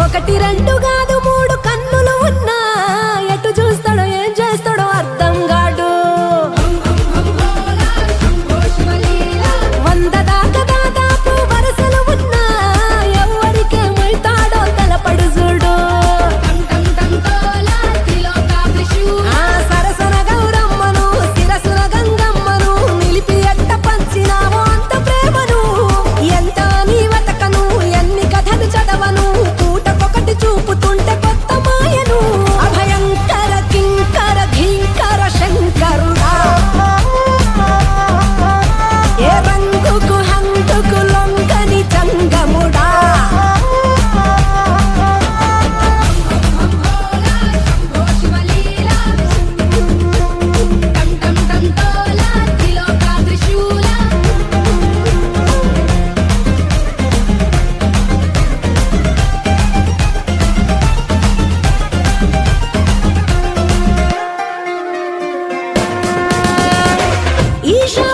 ఒకటి రెండు కాదు И жаль.